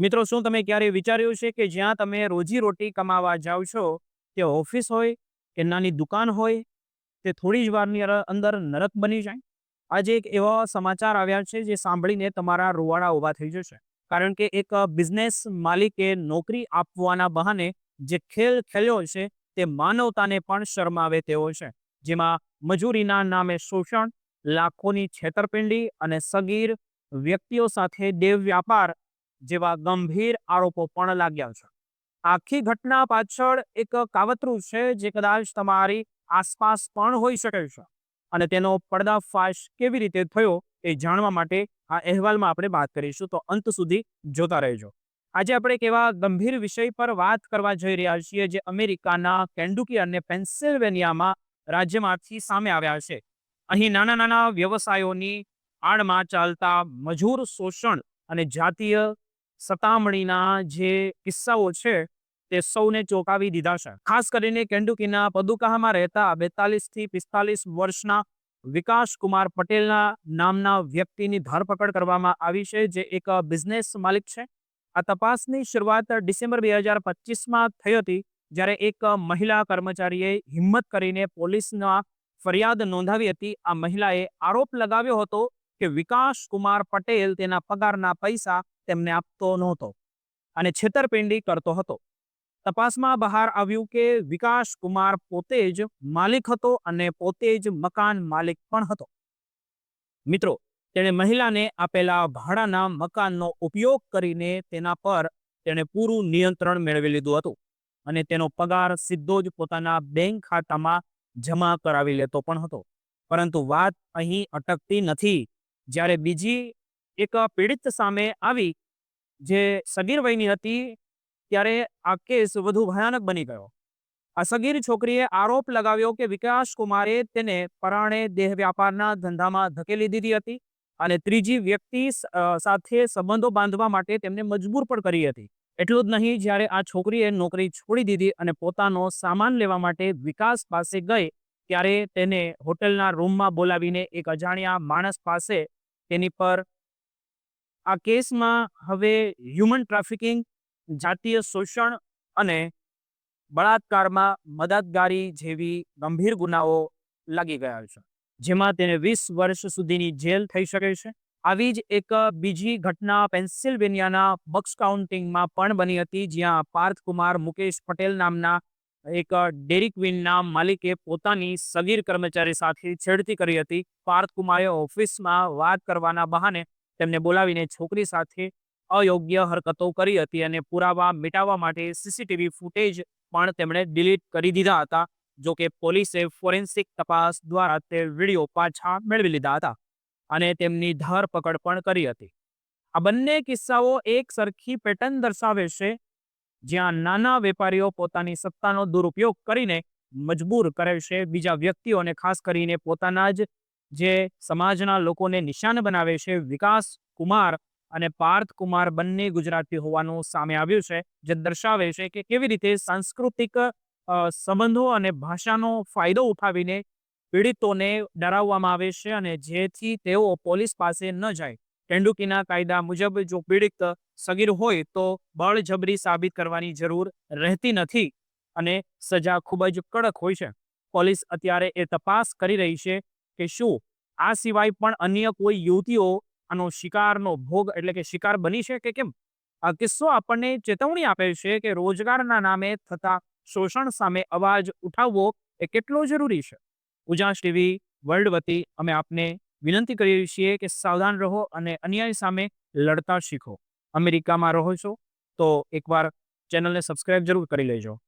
મિત્રો, શું તમે ક્યારેય વિચાર્યું છે કે જ્યાં તમે રોજીરોટી કમાવા જાઓ છો, તે ઓફિસ હોય કે નાની દુકાન હોય, તે થોડી જ વારની અંદર નરક બની જાય? આજે એક એવા સમાચાર આવ્યા છે જે સાંભળીને તમારા રૂવાડા ઊભા થઈ જશે. કારણ કે એક બિઝનેસ માલિકે નોકરી આપવાના બહાને જે ખેલ ખેલ્યો છે, તે માનવતાને પણ શરમાવે તેવો છે. જેમાં મજૂરીના નામે શોષણ, લાખોની છેતરપિંડી અને સગીર વ્યક્તિઓ સાથે દેવ વ્યાપાર જેવા ગંભીર આરોપો પણ લાગ્યા છે. આખી ઘટના પાછળ એક કાવતરું છે જે કદાચ તમારી આસપાસ પણ હોઈ શકે છે. અને તેનો પડદાફાશ કેવી રીતે થયો એ જાણવા માટે આ અહેવાલમાં આપણે વાત કરીશું. તો અંત સુધી જોતા રહેજો. આજે આપણે એક એવા ગંભીર વિષય પર વાત કરવા જઈ રહ્યા છીએ જે અમેરિકાના કેન્ડુકી અને પેન્સિલ્વેનિયામાં રાજ્યમાંથી સામે આવ્યા છે. અહીં નાના નાના વ્યવસાયોની આડમાં ચાલતા મજૂર શોષણ અને જાતીય સતામણીના જે કિસ્સાઓ છે, તે સૌને ચોંકાવી દીધા છે. ખાસ કરીને કેન્ડુકીના પદુકાહમાં રહેતા બેતાલીસથી પિસ્તાલીસ વર્ષના વિકાસ કુમાર પટેલના નામના વ્યક્તિની ધરપકડ કરવામાં આવી છે, જે એક બિઝનેસ માલિક છે. આ તપાસની શરૂઆત ડિસેમ્બર બે હજાર પચીસમાં થઈ હતી, જ્યારે એક મહિલા કર્મચારીએ હિંમત કરીને પોલીસના ફરિયાદ નોંધાવી હતી. આ મહિલાએ આરોપ લગાવ્યો હતો કે વિકાસ કુમાર પટેલ તેના પગારના પૈસા તેમને આપતો નહોતો અને છેતરપિંડી કરતો હતો. તપાસમાં બહાર આવ્યું કે વિકાસ કુમાર પોતે જ માલિક હતો અને પોતે જ મકાન માલિક પણ હતો. મિત્રો, તેણે મહિલાને આપેલા ભાડાના મકાનનો ઉપયોગ કરીને તેના પર તેણે પૂરું નિયંત્રણ મેળવી લીધું હતું અને તેનો પગાર સીધો જ પોતાના બેંક ખાતામાં જમા કરાવી લેતો પણ હતો. પરંતુ વાત અહીં અટકતી નથી. જ્યારે બીજી એક પીડિત સામે આવી, જે સગીર વયની હતી, ત્યારે આ કેસ વધુ ભયાનક બની ગયો. આ સગીર છોકરીએ આરોપ લગાવ્યો કે વિકાસ કુમારે તેને પરાણે દેહ વ્યાપારના ધંધામાં ધકેલી દીધી હતી અને ત્રીજી વ્યક્તિ સાથે સંબંધો બાંધવા માટે તેમને મજબૂર પણ કરી હતી. એટલું જ નહીં, જ્યારે આ છોકરીએ નોકરી છોડી દીધી અને પોતાનો સામાન લેવા માટે વિકાસ પાસે ગઈ, ત્યારે તેને હોટલના રૂમમાં બોલાવીને એક અજાણ્યા માણસ પાસે તેની પર આ કેસમાં હવે હ્યુમન ટ્રાફિકિંગ, જાતીય શોષણ અને બળાત્કારમાં મદદગારી જેવી ગંભીર ગુનાઓ લાગી ગયા છે. જેમાં તેને વીસ વર્ષ સુધીની જેલ થઈ શકે છે. આવી જ એક બીજી ઘટના પેન્સિલ્વેનિયાના બક્સ કાઉન્ટિંગમાં પણ બની હતી, જ્યાં પાર્થ કુમાર મુકેશ પટેલ નામના એક ડેરી ક્વીનના માલિકે પોતાની સગીર કર્મચારી સાથે છેડતી કરી હતી. પાર્થ કુમારે ઓફિસમાં વાત કરવાના બહાને તેમને બોલાવીને છોકરી સાથે અયોગ્ય હરકતો કરી હતી અને પુરાવા મિટાવવા માટે સીસીટીવી ફૂટેજ પણ તેમણે ડિલીટ કરી દીધા હતા, જો કે પોલીસે ફોરેન્સિક તપાસ દ્વારા તે વીડિયો પાછા મેળવી લીધા હતા અને તેમની ધરપકડ પણ કરી હતી. આ બંને કિસ્સાઓ એક સરખી પેટર્ન દર્શાવે છે, જ્યાં નાના વેપારીઓ પોતાની સત્તાનો દુરુપયોગ કરીને મજબૂર કરે છે, બીજા વ્યક્તિઓને ખાસ કરીને પોતાના જ જે સમાજના લોકોને નિશાન બનાવે છે, વિકાસ કુમાર અને પાર્થ કુમાર બંને ગુજરાતી હોવાનું સામે આવ્યું છે, જે દર્શાવે છે કે કેવી રીતે સાંસ્કૃતિક સંબંધો અને ભાષાનો ફાયદો ઉઠાવીને પીડિતોને ડરાવવામાં આવે છે અને જેથી તેઓ પોલીસ પાસે ન જાય. ટેન્ડુકીના કાયદા મુજબ જો પીડિત સગીર હોય તો બળજબરી સાબિત કરવાની જરૂર રહેતી નથી અને સજા ખૂબ જ કડક હોય છે. પોલીસ અત્યારે એ તપાસ કરી રહી છે કે શું? આ સિવાય પણ અન્ય કોઈ યુવતીઓ આનો શિકારનો ભોગ એટલે કે શિકાર બની છે કે કેમ? આ કિસ્સો આપણને ચેતવણી આપે છે કે રોજગારના નામે થતા શોષણ સામે અવાજ ઉઠાવવો એ કેટલો જરૂરી છે. ઉજાસ ટીવી, વર્લ્ડ વતી અમે આપને વિનંતી કરીએ છીએ કે સાવધાન રહો અને અન્યાય સામે લડતા શીખો. અમેરિકામાં રહો છો તો એકવાર ચેનલને સબસ્ક્રાઇબ જરૂર કરી લેજો.